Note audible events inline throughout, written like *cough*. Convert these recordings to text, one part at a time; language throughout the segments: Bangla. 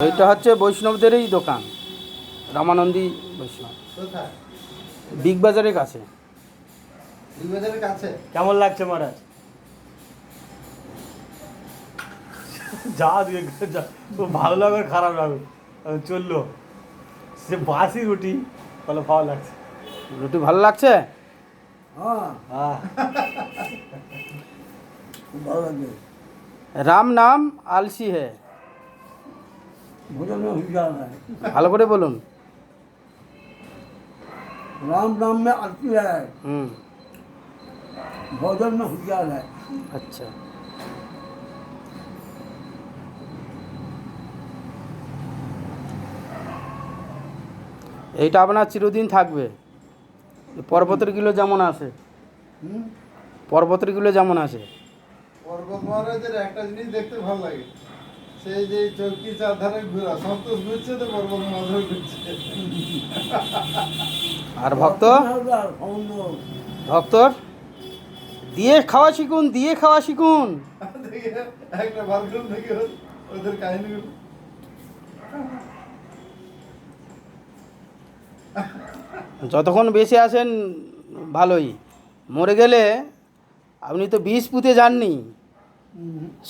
এটা হচ্ছে বৈষ্ণবদেরই দোকান রামানন্দী বৈষ্ণব। বিগ বাজারের কাছে। কেমন লাগছে মহারাজ? যা ভালো লাগবে খারাপ লাগবে চলল। সে বাসি রুটি বলে ভালো লাগছে। রুটি ভালো লাগছে? হ্যাঁ। লাগবে। রাম নাম আলসি হে। भोजन में होशियार है ভালো করে বলুন राम नाम में आरती है হুম भोजन में होशियार है আচ্ছা এইটা আপনার চিরদিন থাকবে পর্বতের কিলো যেমন আছে हम्म? পর্বতের কিলো যেমন আছে পর্বত মহারাজের একটা জিনিস দেখতে ভালো লাগে সেই যে চৌকি চারধারে ঘুরা সন্তোষ ঘুরছে তো পর্বত মাধব ঘুরছে। আর ভক্ত? ভক্ত? দিয়ে খাওয়া শিখুন দিয়ে খাওয়া শিখুন। একটা বাথরুম থেকে ওদের কাহিনী যতক্ষণ বেশি আসেন ভালোই। মরে গেলে আপনি তো বিষ পুঁতে যাননি।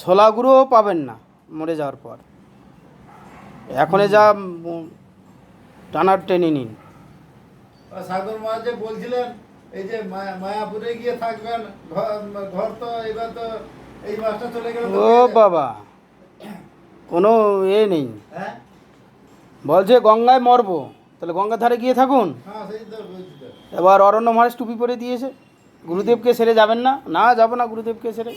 ছোলা গুঁড়োও পাবেন না। মরে যাওয়ার পর। এখনে যা টানার টেনে নিন। সাগর মহারাজ বলছিলেন এই যে মায়াপুরে গিয়ে থাকবেন ঘর- তো এবার তো এই মাসটা চলে গেল ও বাবা কোনো এ নেই। হ্যাঁ? বলছে গঙ্গায় মরবো তাহলে গঙ্গার ধারে গিয়ে থাকুন। হ্যাঁ এবার অরণ্য মহারাজ টুপি পরে দিয়েছে। গুরুদেবকে সেরে যাবেন না। না যাব না গুরুদেবকে সেরে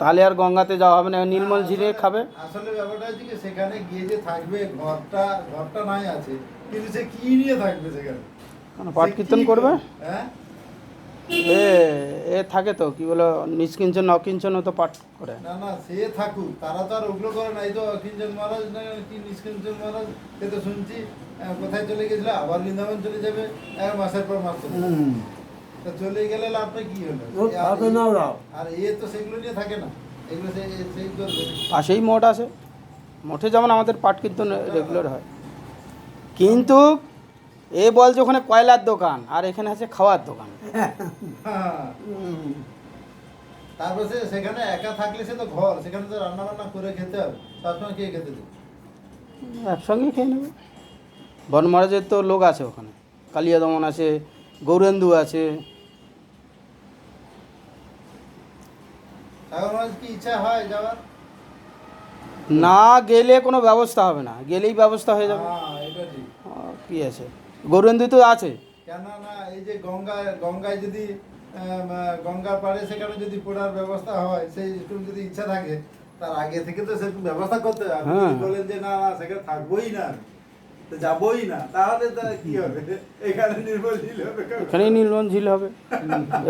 তাহলে আর গঙ্গাতে যাওয়া হবে না নীলমল ঝিলে খাবে। আসলে ব্যাপারটা হচ্ছে কি সেখানে গিয়ে যে থাকবে ঘরটা ঘরটা নাই আছে কিন্তু সে কি নিয়ে থাকবে সেখানে? কেন পাঠ কীর্তন করবে? হ্যাঁ? এ এ থাকে তো কি বলো নিষ্কিঞ্চন অকিঞ্চনও তো পাঠ করে। না না সে থাকুক তারা তো আর ওগুলো করে নাই তো অকিঞ্চন মহারাজ না কি নিষ্কিঞ্চন মহারাজ সে তো শুনছি কোথায় চলে গেছিল আবার বৃন্দাবন চলে যাবে এক মাসের পর মাস চলে গেলে লাভটা কি হলো? হবে না ওরা আর এ তো সেগুলো নিয়ে থাকে না। এগুলো পাশেই মঠ আছে। মঠে যেমন আমাদের পাট কীর্তন রেগুলার হয়। কিন্তু এ বলছে ওখানে কয়লার দোকান আর এখানে আছে খাওয়ার দোকান। *laughs* তারপর সে সেখানে একা থাকলে সে তো ঘর সেখানে তো রান্না বান্না করে খেতে হবে। সবসময় কে খেতে দেবে? একসঙ্গে খেয়ে নেবে। বনমহারাজের তো লোক আছে ওখানে। কালিয়া দমন আছে গৌরেন্দু আছে। হয় না গেলে কোনো ব্যবস্থা হবে না গেলেই ব্যবস্থা হয়ে যাবে। হ্যাঁ কি আছে? গৌরেন্দু তো আছে। কেন না এই যে গঙ্গায় গঙ্গায় যদি গঙ্গার পাড়ে সেখানে যদি পড়ার ব্যবস্থা হয় সেই যদি ইচ্ছা থাকে তার আগে থেকে তো সেরকম ব্যবস্থা করতে হবে। হ্যাঁ। বলেন যে না না সেখানে থাকবোই না যাবই না তাহলে হবে? এখানে নির্ভরশীল হবে হবে।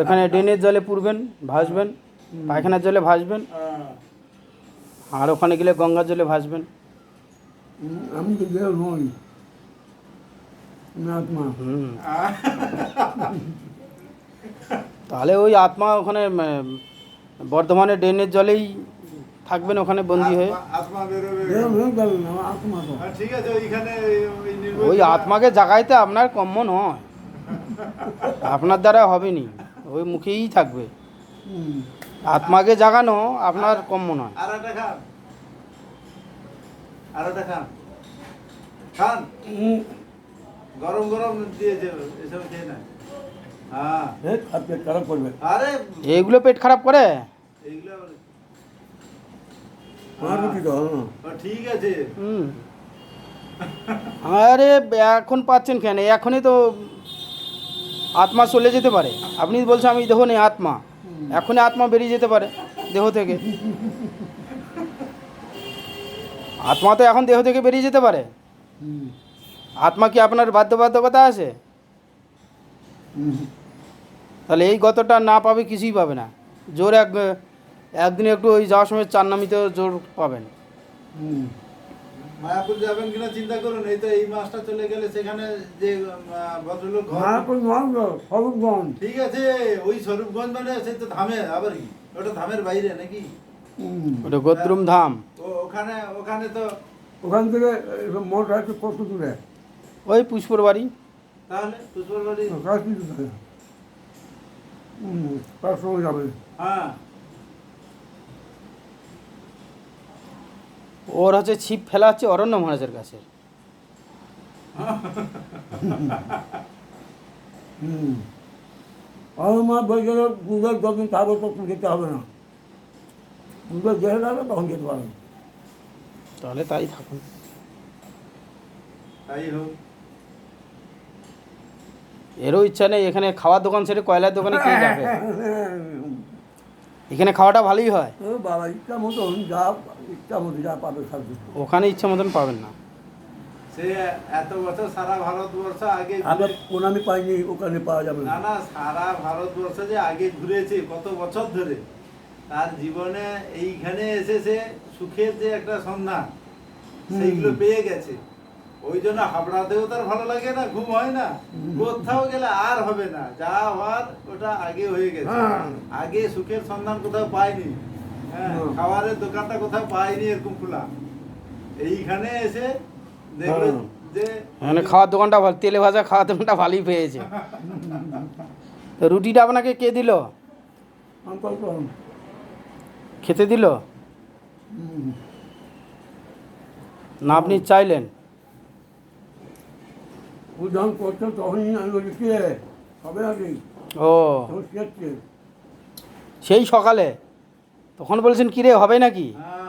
এখানে ড্রেনের জলে পুরবেন ভাসবেন পায়খানার জলে ভাসবেন আর ওখানে গেলে গঙ্গার জলে ভাসবেন। আমি তো দেহ নই *laughs* তাহলে ওই আত্মা ওখানে বর্ধমানে ড্রেনের জলেই থাকবেন ওখানে বন্দি হয়ে। না ওই- আত্মাকে জাগাইতে আপনার কম্য নয়। আপনার দ্বারা হবে হবেনি। ওই মুখেই থাকবে। আত্মাকে জাগানো আপনার কম্য নয়। গরম গরম এসব খেয়ে না হ্যাঁ। এ খারাপ করবে আরে এইগুলো পেট খারাপ করে? এইগুলো রুটি তো হ্যাঁ। ঠিক আছে। হুম। আরে এখন পাচ্ছেন কেন? এখনই তো আত্মা চলে যেতে পারে। আপনি বলছেন আমি দেহ নেই আত্মা। এখনই আত্মা বেরিয়ে যেতে পারে দেহ থেকে। আত্মা তো এখন দেহ থেকে বেরিয়ে যেতে পারে। আত্মা কি আপনার বাধ্যবাধকতা আছে? তাহলে এই গতটা না পাবে কিছুই পাবে না। জোর এক একদিন একটু ওই যাওয়ার সময় চার নামিতে জোর পাবেন। মায়াপুর যাবেন কিনা চিন্তা করুন এই তো এই মাসটা চলে গেলে সেখানে যে ভদ্রলোক ঘর মায়াপুর স্বরূপগঞ্জ। ঠিক আছে ওই স্বরূপগঞ্জ মানে সে তো ধামে আবার কি? ওটা ধামের বাইরে নাকি? ওটা গোদ্রুম ধাম। ও ওখানে ওখানে তো ওখান থেকে মোটর আছে কত দূরে? ওই পুষ্পর বাড়ি। তাহলে পুষ্পরবাড়ি কাশি দূরে হুম তার যাবে। হ্যাঁ। ওর হচ্ছে ছিপ ফেলা হচ্ছে অরণ্য মহারাজের কাছে। মা বলছিল দুধের যখন থাকবে তখন যেতে হবে না। দুধের জেলে যাবে তখন যেতে পারবে। তাহলে তাই থাকুন। তাই হোক। এরও ইচ্ছা নেই এখানে খাওয়ার দোকান ছেড়ে কয়লার দোকানে কে যাবে? *laughs* এখানে খাওয়াটা ভালোই হয়। ও বাবা ইচ্ছা মতন যা ইচ্ছা মতো যা পাবে সব কিছু। ওখানে ইচ্ছা মতন পাবেন না। সে এত বছর সারা ভারতবর্ষ আগে আগে ঘুরে- কোন আমি পাইনি ওখানে পাওয়া যাবে না। না না সারা ভারতবর্ষ যে আগে ঘুরেছে কত বছর ধরে তার জীবনে এইখানে এসে সে সুখের যে একটা সন্ধান সেইগুলো পেয়ে গেছে। ওই জন্য হাবড়াতেও তার ভালো লাগে না ঘুম হয় না। কোথাও গেলে আর হবে না যা হওয়ার ওটা আগে হয়ে গেছে। হ্যাঁ। আগে সুখের সন্ধান কোথাও পায়নি হ্যাঁ খাবারের দোকানটা কোথাও পায়নি এরকম খোলা। এইখানে এসে দেখল হ্যাঁ। যে এখানে খাওয়ার দোকানটা ভালো তেলে ভাজা খাওয়ার দোকানটা ভালোই পেয়েছে। তো *laughs* রুটিটা আপনাকে কে দিল? খেতে দিল? না আপনি চাইলেন। যখন করছ তখনই আমি বলি কে? হবে নাকি ও। সেই সকালে? তখন বলছেন কিরে হবে নাকি? হ্যাঁ